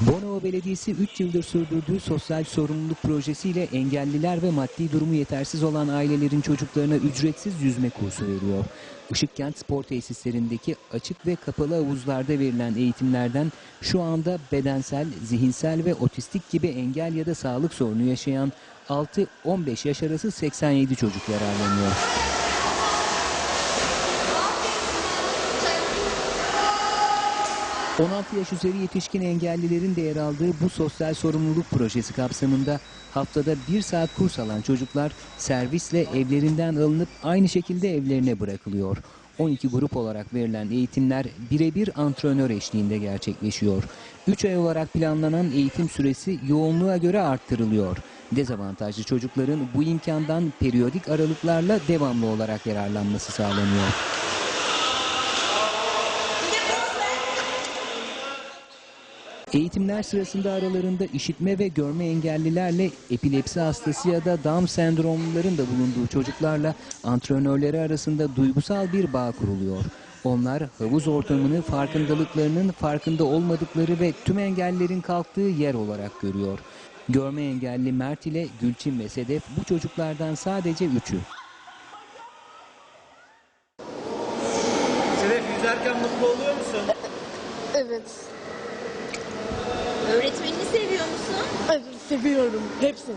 Bornova Belediyesi 3 yıldır sürdürdüğü sosyal sorumluluk projesiyle engelliler ve maddi durumu yetersiz olan ailelerin çocuklarına ücretsiz yüzme kursu veriyor. Işıkkent spor tesislerindeki açık ve kapalı havuzlarda verilen eğitimlerden şu anda bedensel, zihinsel ve otistik gibi engel ya da sağlık sorunu yaşayan 6-15 yaş arası 87 çocuk yararlanıyor. ...16 yaş üzeri yetişkin engellilerin de yer aldığı bu sosyal sorumluluk projesi kapsamında... ...haftada bir saat kurs alan çocuklar servisle evlerinden alınıp aynı şekilde evlerine bırakılıyor. 12 grup olarak verilen eğitimler birebir antrenör eşliğinde gerçekleşiyor. 3 ay olarak planlanan eğitim süresi yoğunluğa göre arttırılıyor. Dezavantajlı çocukların bu imkandan periyodik aralıklarla devamlı olarak yararlanması sağlanıyor. Eğitimler sırasında aralarında işitme ve görme engellilerle epilepsi hastası ya da Down sendromluların da bulunduğu çocuklarla antrenörleri arasında duygusal bir bağ kuruluyor. Onlar havuz ortamını farkındalıklarının farkında olmadıkları ve tüm engellerin kalktığı yer olarak görüyor. Görme engelli Mert ile Gülçin ve Sedef bu çocuklardan sadece üçü. Sedef yüzerken mutlu oluyor musun? Evet. Seviyor musun? Evet seviyorum hepsini.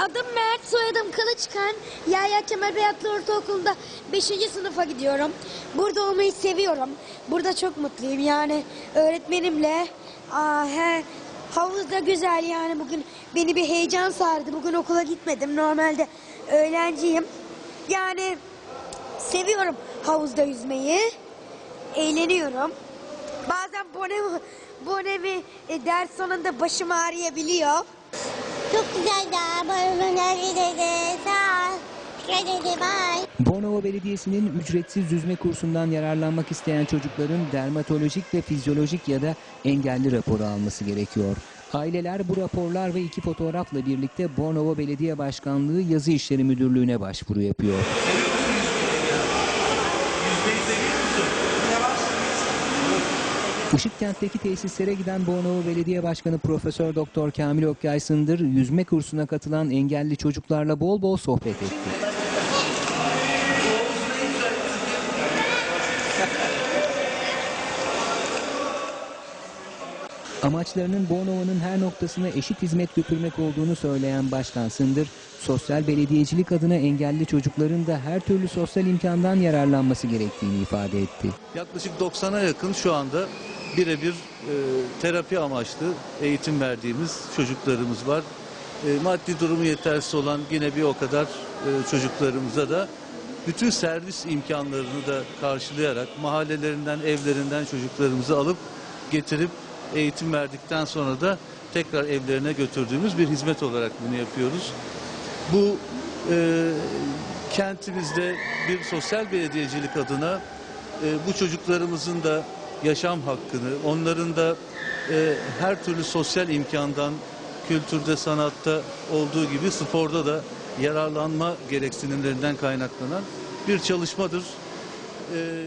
Adım Mert, soyadım Kılıçkan. Yahya Kemal Beyatlı Ortaokulu'nda 5. sınıfa gidiyorum. Burada olmayı seviyorum. Burada çok mutluyum yani öğretmenimle. Aa, he, havuz da güzel yani bugün beni bir heyecan sardı. Bugün okula gitmedim. Normalde öğlenciyim. Yani seviyorum havuzda yüzmeyi. Eğleniyorum. Bazen bonemi, bonemi e, ders sonunda başım ağrıyabiliyor. Çok güzel daha. Bayılın her yerde. Sağ ol. Bornova Belediyesi'nin ücretsiz yüzme kursundan yararlanmak isteyen çocukların dermatolojik ve fizyolojik ya da engelli raporu alması gerekiyor. Aileler bu raporlar ve iki fotoğrafla birlikte Bornova Belediye Başkanlığı Yazı İşleri Müdürlüğü'ne başvuru yapıyor. Işıkkent'teki tesislere giden Bornova Belediye Başkanı Profesör Doktor Kamil Okyay Sındır yüzme kursuna katılan engelli çocuklarla bol bol sohbet etti. Amaçlarının Bornova'nın her noktasına eşit hizmet götürmek olduğunu söyleyen Başkan Sındır, sosyal belediyecilik adına engelli çocukların da her türlü sosyal imkandan yararlanması gerektiğini ifade etti. Yaklaşık 90'a yakın şu anda birebir e, terapi amaçlı eğitim verdiğimiz çocuklarımız var. E, maddi durumu yetersiz olan yine bir o kadar e, çocuklarımıza da bütün servis imkanlarını da karşılayarak mahallelerinden, evlerinden çocuklarımızı alıp getirip eğitim verdikten sonra da tekrar evlerine götürdüğümüz bir hizmet olarak bunu yapıyoruz. Bu e, kentimizde bir sosyal belediyecilik adına e, bu çocuklarımızın da yaşam hakkını, onların da e, her türlü sosyal imkandan kültürde, sanatta olduğu gibi sporda da yararlanma gereksinimlerinden kaynaklanan bir çalışmadır. E,